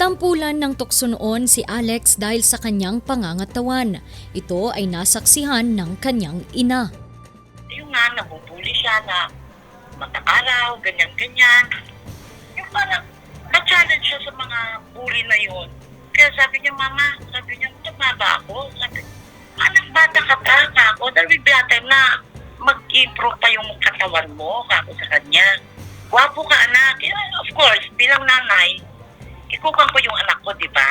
Tampulan ng tukso noon si Alex dahil sa kanyang pangangatawan. Ito ay nasaksihan ng kanyang ina. Yung nga, nabubuli siya na matakaaraw, ganyan-ganyan. Yung parang, na-challenge siya sa mga bully na yun. Kaya sabi niya, Mama, sabi niya, tumaba ako. Sabi, anak bata ka pa, kako. Dahil may time na mag-improve pa yung katawan mo, kako sa kanya. Wapo ka, anak. Yeah, of course, bilang nanay, ikukan ko yung anak ko, di ba?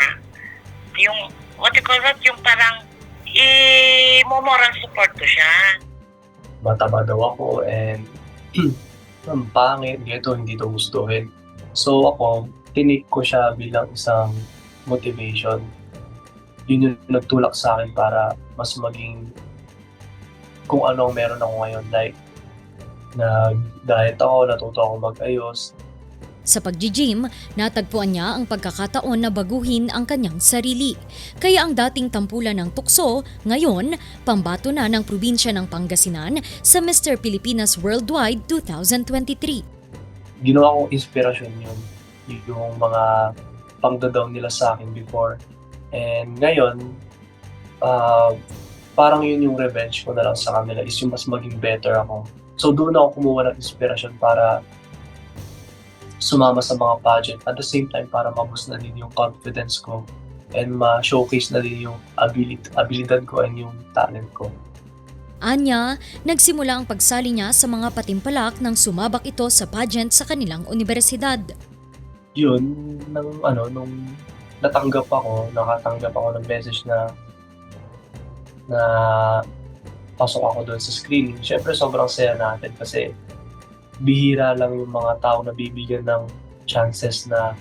Yung, what you call that, yung parang, i-moral support ko siya. mataba daw ako and ang pangit, dito hindi daw gustuhin. So ako, tinik ko siya bilang isang motivation. Yun yung nagtulak sa akin para mas maging kung ano meron ako ngayon. Like, nag-diet ako, natuto ako mag-ayos, Sa pag-gym, natagpuan niya ang pagkakataon na baguhin ang kanyang sarili. Kaya ang dating tampulan ng tukso, ngayon, pambato na ng probinsya ng Pangasinan sa Mr. Pilipinas Worldwide 2023. ginawa kong inspirasyon yun. Yung mga pangdodown nila sa akin before. And ngayon, ah, parang yun yung revenge ko na lang sa kanila is yung mas maging better ako. So doon ako kumuha ng inspirasyon para sumama sa mga pageant. At the same time, para maboost na din yung confidence ko and ma-showcase na din yung ability, abilidad ko and yung talent ko. Anya, nagsimula ang pagsali niya sa mga patimpalak nang sumabak ito sa pageant sa kanilang universidad. yun, nang ano, nung natanggap ako, nakatanggap ako ng message na na pasok ako doon sa screening. Siyempre, sobrang saya natin kasi bihira lang yung mga tao na bibigyan ng chances na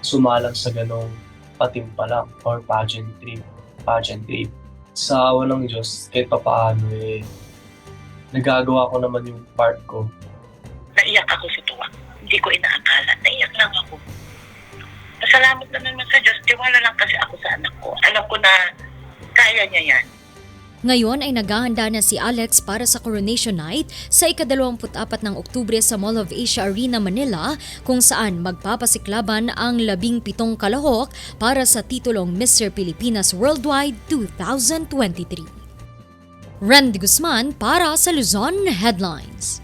sumalang sa ganong patimpalak or pageantry. pageantry. Sa awa ng Diyos, kahit pa paano eh, nagagawa ko naman yung part ko naiyak ako sa tuwa. Hindi ko inaakala. Naiyak lang ako. Pasalamat na naman sa Diyos. Tiwala lang kasi ako sa anak ko. Alam ko na kaya niya yan. Ngayon ay naghahanda na si Alex para sa Coronation Night sa ika-24 ng Oktubre sa Mall of Asia Arena, Manila kung saan magpapasiklaban ang labing pitong kalahok para sa titulong Mr. Pilipinas Worldwide 2023. Randy Guzman para sa Luzon Headlines.